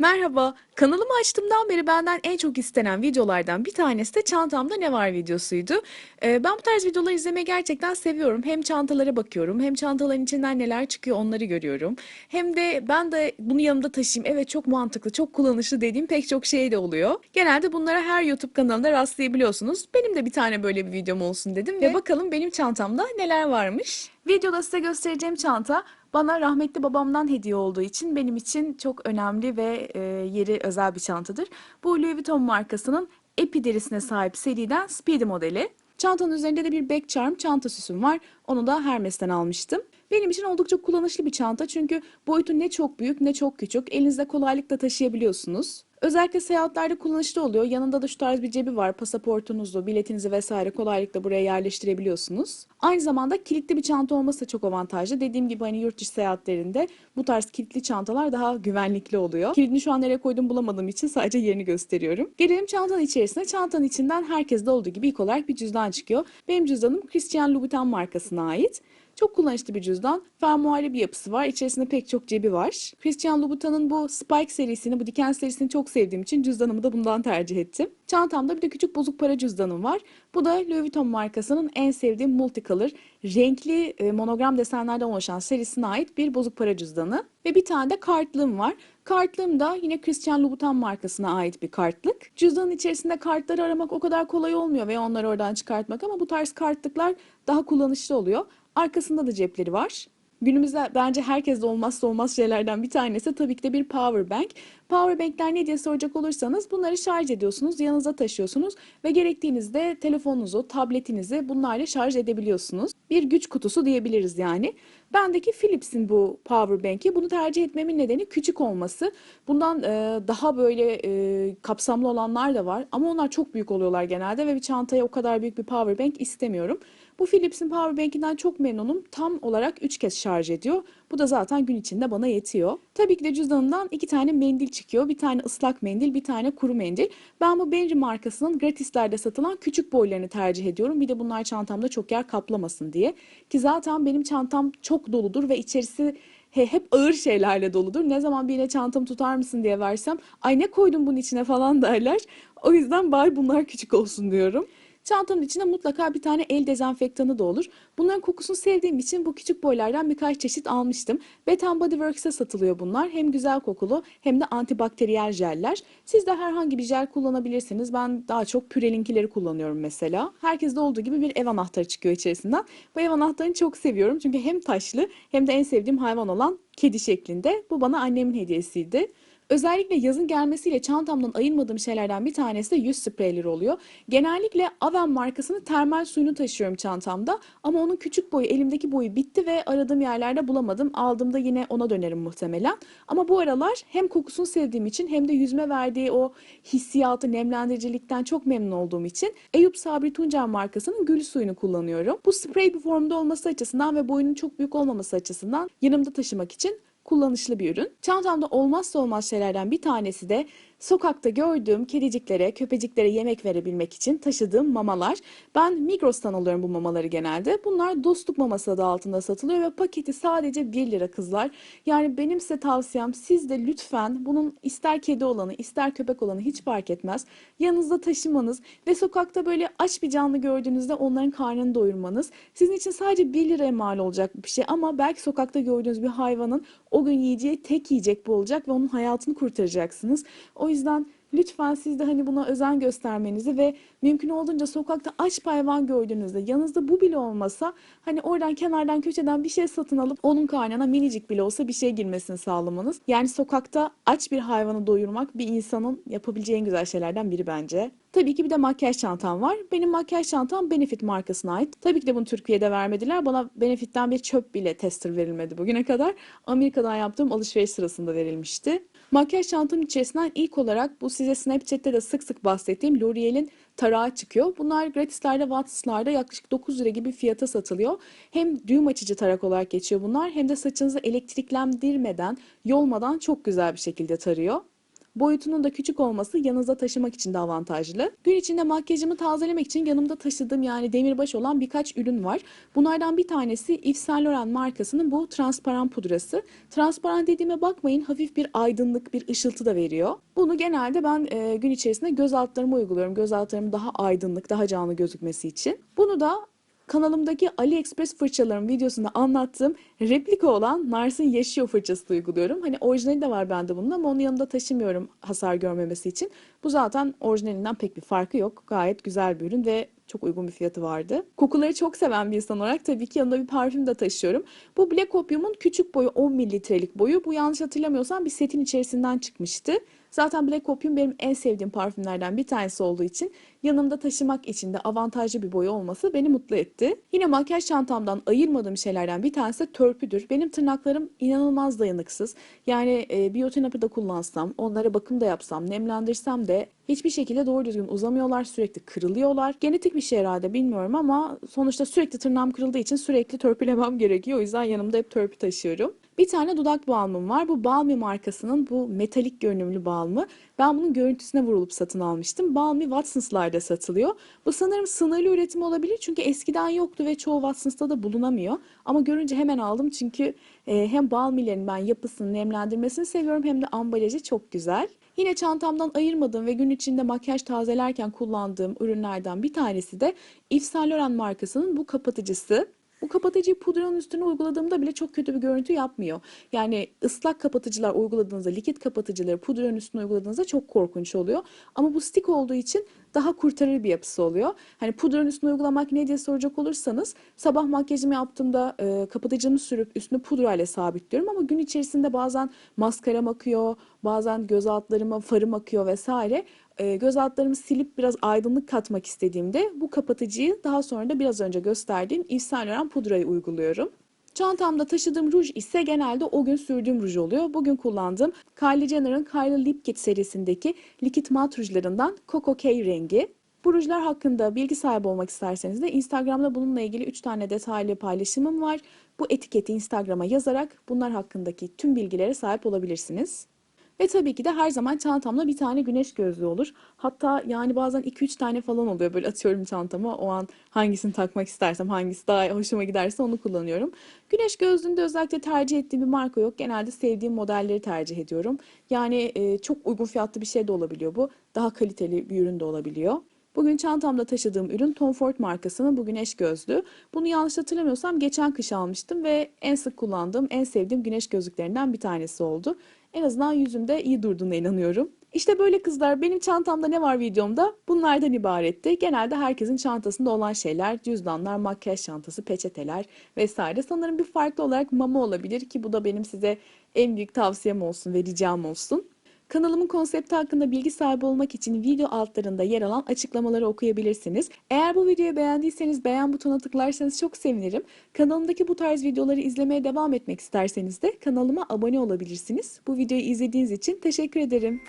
Merhaba, kanalımı açtığımdan beri benden en çok istenen videolardan bir tanesi de çantamda ne var videosuydu. Ee, ben bu tarz videoları izlemeyi gerçekten seviyorum. Hem çantalara bakıyorum, hem çantaların içinden neler çıkıyor onları görüyorum. Hem de ben de bunu yanımda taşıyayım. Evet çok mantıklı, çok kullanışlı dediğim pek çok şey de oluyor. Genelde bunlara her YouTube kanalında rastlayabiliyorsunuz. Benim de bir tane böyle bir videom olsun dedim ve bakalım benim çantamda neler varmış. Videoda size göstereceğim çanta bana rahmetli babamdan hediye olduğu için benim için çok önemli ve e, yeri özel bir çantadır. Bu Louis Vuitton markasının Epi derisine sahip seriden Speedy modeli. Çantanın üzerinde de bir back charm çanta süsüm var. Onu da Hermes'ten almıştım. Benim için oldukça kullanışlı bir çanta çünkü boyutu ne çok büyük ne çok küçük. Elinizde kolaylıkla taşıyabiliyorsunuz. Özellikle seyahatlerde kullanışlı oluyor. Yanında da şu tarz bir cebi var. Pasaportunuzu, biletinizi vesaire kolaylıkla buraya yerleştirebiliyorsunuz. Aynı zamanda kilitli bir çanta olması da çok avantajlı. Dediğim gibi hani yurt dışı seyahatlerinde bu tarz kilitli çantalar daha güvenlikli oluyor. Kilidini şu an nereye koydum bulamadığım için sadece yerini gösteriyorum. Gelelim çantanın içerisine. Çantanın içinden herkeste olduğu gibi ilk olarak bir cüzdan çıkıyor. Benim cüzdanım Christian Louboutin markasına ait. Çok kullanışlı bir cüzdan. Fermuarlı bir yapısı var. İçerisinde pek çok cebi var. Christian Louboutin'in bu Spike serisini, bu diken serisini çok sevdiğim için cüzdanımı da bundan tercih ettim. Çantamda bir de küçük bozuk para cüzdanım var. Bu da Louis Vuitton markasının en sevdiğim multicolor, renkli e, monogram desenlerden oluşan serisine ait bir bozuk para cüzdanı. Ve bir tane de kartlığım var. Kartlığım da yine Christian Louboutin markasına ait bir kartlık. Cüzdanın içerisinde kartları aramak o kadar kolay olmuyor ve onları oradan çıkartmak ama bu tarz kartlıklar daha kullanışlı oluyor. Arkasında da cepleri var. Günümüzde bence herkeste olmazsa olmaz şeylerden bir tanesi tabii ki de bir power bank. Power bankler ne diye soracak olursanız bunları şarj ediyorsunuz, yanınıza taşıyorsunuz ve gerektiğinizde telefonunuzu, tabletinizi bunlarla şarj edebiliyorsunuz. Bir güç kutusu diyebiliriz yani. Bendeki Philips'in bu power bank'i. Bunu tercih etmemin nedeni küçük olması. Bundan e, daha böyle e, kapsamlı olanlar da var ama onlar çok büyük oluyorlar genelde ve bir çantaya o kadar büyük bir power bank istemiyorum. Bu Philips'in power bank'inden çok memnunum. Tam olarak 3 kez şarj ediyor. Bu da zaten gün içinde bana yetiyor. Tabii ki de cüzdanımdan iki tane mendil çıkıyor. Bir tane ıslak mendil, bir tane kuru mendil. Ben bu Benri markasının gratislerde satılan küçük boylarını tercih ediyorum. Bir de bunlar çantamda çok yer kaplamasın diye. Ki zaten benim çantam çok doludur ve içerisi he, hep ağır şeylerle doludur. Ne zaman birine çantamı tutar mısın diye versem ay ne koydun bunun içine falan derler. O yüzden bari bunlar küçük olsun diyorum. Çantanın içinde mutlaka bir tane el dezenfektanı da olur. Bunların kokusunu sevdiğim için bu küçük boylardan birkaç çeşit almıştım. Bath Body Works'e satılıyor bunlar. Hem güzel kokulu hem de antibakteriyel jeller. Siz de herhangi bir jel kullanabilirsiniz. Ben daha çok pürelinkileri kullanıyorum mesela. Herkeste olduğu gibi bir ev anahtarı çıkıyor içerisinden. Bu ev anahtarını çok seviyorum. Çünkü hem taşlı hem de en sevdiğim hayvan olan kedi şeklinde. Bu bana annemin hediyesiydi. Özellikle yazın gelmesiyle çantamdan ayırmadığım şeylerden bir tanesi de yüz spreyleri oluyor. Genellikle Aven markasının termal suyunu taşıyorum çantamda ama onun küçük boyu, elimdeki boyu bitti ve aradığım yerlerde bulamadım. Aldığımda yine ona dönerim muhtemelen. Ama bu aralar hem kokusunu sevdiğim için hem de yüzme verdiği o hissiyatı, nemlendiricilikten çok memnun olduğum için Eyüp Sabri Tuncer markasının gül suyunu kullanıyorum. Bu sprey bir formda olması açısından ve boyunun çok büyük olmaması açısından yanımda taşımak için kullanışlı bir ürün. Çantamda olmazsa olmaz şeylerden bir tanesi de sokakta gördüğüm kediciklere, köpeciklere yemek verebilmek için taşıdığım mamalar. Ben Migros'tan alıyorum bu mamaları genelde. Bunlar dostluk maması adı altında satılıyor ve paketi sadece 1 lira kızlar. Yani benim size tavsiyem siz de lütfen bunun ister kedi olanı ister köpek olanı hiç fark etmez. Yanınızda taşımanız ve sokakta böyle aç bir canlı gördüğünüzde onların karnını doyurmanız sizin için sadece 1 liraya mal olacak bir şey ama belki sokakta gördüğünüz bir hayvanın o gün yiyeceği tek yiyecek bu olacak ve onun hayatını kurtaracaksınız. O yüzden lütfen siz de hani buna özen göstermenizi ve mümkün olduğunca sokakta aç hayvan gördüğünüzde yanınızda bu bile olmasa hani oradan kenardan köşeden bir şey satın alıp onun karnına minicik bile olsa bir şey girmesini sağlamanız. Yani sokakta aç bir hayvanı doyurmak bir insanın yapabileceği en güzel şeylerden biri bence. Tabii ki bir de makyaj çantam var. Benim makyaj çantam Benefit markasına ait. Tabii ki de bunu Türkiye'de vermediler. Bana Benefit'ten bir çöp bile tester verilmedi bugüne kadar. Amerika'dan yaptığım alışveriş sırasında verilmişti. Makyaj çantamın içerisinden ilk olarak bu size Snapchat'te de sık sık bahsettiğim L'Oreal'in tarağı çıkıyor. Bunlar gratislerde, Wats'larda yaklaşık 9 lira gibi fiyata satılıyor. Hem düğüm açıcı tarak olarak geçiyor bunlar hem de saçınızı elektriklendirmeden, yolmadan çok güzel bir şekilde tarıyor. Boyutunun da küçük olması yanınızda taşımak için de avantajlı. Gün içinde makyajımı tazelemek için yanımda taşıdığım yani demirbaş olan birkaç ürün var. Bunlardan bir tanesi Yves Saint Laurent markasının bu transparan pudrası. Transparan dediğime bakmayın hafif bir aydınlık, bir ışıltı da veriyor. Bunu genelde ben e, gün içerisinde göz altlarıma uyguluyorum. Göz altlarım daha aydınlık, daha canlı gözükmesi için. Bunu da kanalımdaki AliExpress fırçalarım videosunda anlattığım replika olan Nars'ın Yaşıyor fırçası uyguluyorum. Hani orijinali de var bende bunun ama onu yanımda taşımıyorum hasar görmemesi için. Bu zaten orijinalinden pek bir farkı yok. Gayet güzel bir ürün ve çok uygun bir fiyatı vardı. Kokuları çok seven bir insan olarak tabii ki yanımda bir parfüm de taşıyorum. Bu Black Opium'un küçük boyu 10 mililitrelik boyu. Bu yanlış hatırlamıyorsam bir setin içerisinden çıkmıştı. Zaten Black Opium benim en sevdiğim parfümlerden bir tanesi olduğu için yanımda taşımak için de avantajlı bir boyu olması beni mutlu etti. Yine makyaj çantamdan ayırmadığım şeylerden bir tanesi de törpüdür. Benim tırnaklarım inanılmaz dayanıksız. Yani e, biyotin hapı da kullansam, onlara bakım da yapsam, nemlendirsem de hiçbir şekilde doğru düzgün uzamıyorlar, sürekli kırılıyorlar. Genetik bir şey herhalde bilmiyorum ama sonuçta sürekli tırnağım kırıldığı için sürekli törpülemem gerekiyor. O yüzden yanımda hep törpü taşıyorum. Bir tane dudak balmım var. Bu Balmy markasının bu metalik görünümlü balmı. Ben bunun görüntüsüne vurulup satın almıştım. Balmy Watsons'larda satılıyor. Bu sanırım sınırlı üretim olabilir çünkü eskiden yoktu ve çoğu Watsons'ta da bulunamıyor. Ama görünce hemen aldım çünkü e, hem Balmy'lerin ben yapısını, nemlendirmesini seviyorum hem de ambalajı çok güzel. Yine çantamdan ayırmadığım ve gün içinde makyaj tazelerken kullandığım ürünlerden bir tanesi de Yves Saint Laurent markasının bu kapatıcısı. Bu kapatıcıyı pudranın üstüne uyguladığımda bile çok kötü bir görüntü yapmıyor. Yani ıslak kapatıcılar uyguladığınızda, likit kapatıcıları pudranın üstüne uyguladığınızda çok korkunç oluyor. Ama bu stick olduğu için daha kurtarır bir yapısı oluyor. Hani pudranın üstüne uygulamak ne diye soracak olursanız sabah makyajımı yaptığımda e, kapatıcımı sürüp üstüne pudrayla sabitliyorum ama gün içerisinde bazen maskaram akıyor, bazen göz altlarıma farım akıyor vesaire. E, göz altlarımı silip biraz aydınlık katmak istediğimde bu kapatıcıyı daha sonra da biraz önce gösterdiğim Yves Saint Laurent pudrayı uyguluyorum. Çantamda taşıdığım ruj ise genelde o gün sürdüğüm ruj oluyor. Bugün kullandığım Kylie Jenner'ın Kylie Lip Kit serisindeki likit mat rujlarından Coco K rengi. Bu rujlar hakkında bilgi sahibi olmak isterseniz de Instagram'da bununla ilgili 3 tane detaylı paylaşımım var. Bu etiketi Instagram'a yazarak bunlar hakkındaki tüm bilgilere sahip olabilirsiniz. Ve tabii ki de her zaman çantamda bir tane güneş gözlüğü olur. Hatta yani bazen 2-3 tane falan oluyor böyle atıyorum çantama. O an hangisini takmak istersem, hangisi daha hoşuma giderse onu kullanıyorum. Güneş gözlüğünde özellikle tercih ettiğim bir marka yok. Genelde sevdiğim modelleri tercih ediyorum. Yani e, çok uygun fiyatlı bir şey de olabiliyor bu. Daha kaliteli bir ürün de olabiliyor. Bugün çantamda taşıdığım ürün Tom Ford markasının bu güneş gözlüğü. Bunu yanlış hatırlamıyorsam geçen kış almıştım ve en sık kullandığım, en sevdiğim güneş gözlüklerinden bir tanesi oldu. En azından yüzümde iyi durduğuna inanıyorum. İşte böyle kızlar benim çantamda ne var videomda bunlardan ibaretti. Genelde herkesin çantasında olan şeyler cüzdanlar, makyaj çantası, peçeteler vesaire. Sanırım bir farklı olarak mama olabilir ki bu da benim size en büyük tavsiyem olsun ve ricam olsun. Kanalımın konsepti hakkında bilgi sahibi olmak için video altlarında yer alan açıklamaları okuyabilirsiniz. Eğer bu videoyu beğendiyseniz beğen butonuna tıklarsanız çok sevinirim. Kanalımdaki bu tarz videoları izlemeye devam etmek isterseniz de kanalıma abone olabilirsiniz. Bu videoyu izlediğiniz için teşekkür ederim.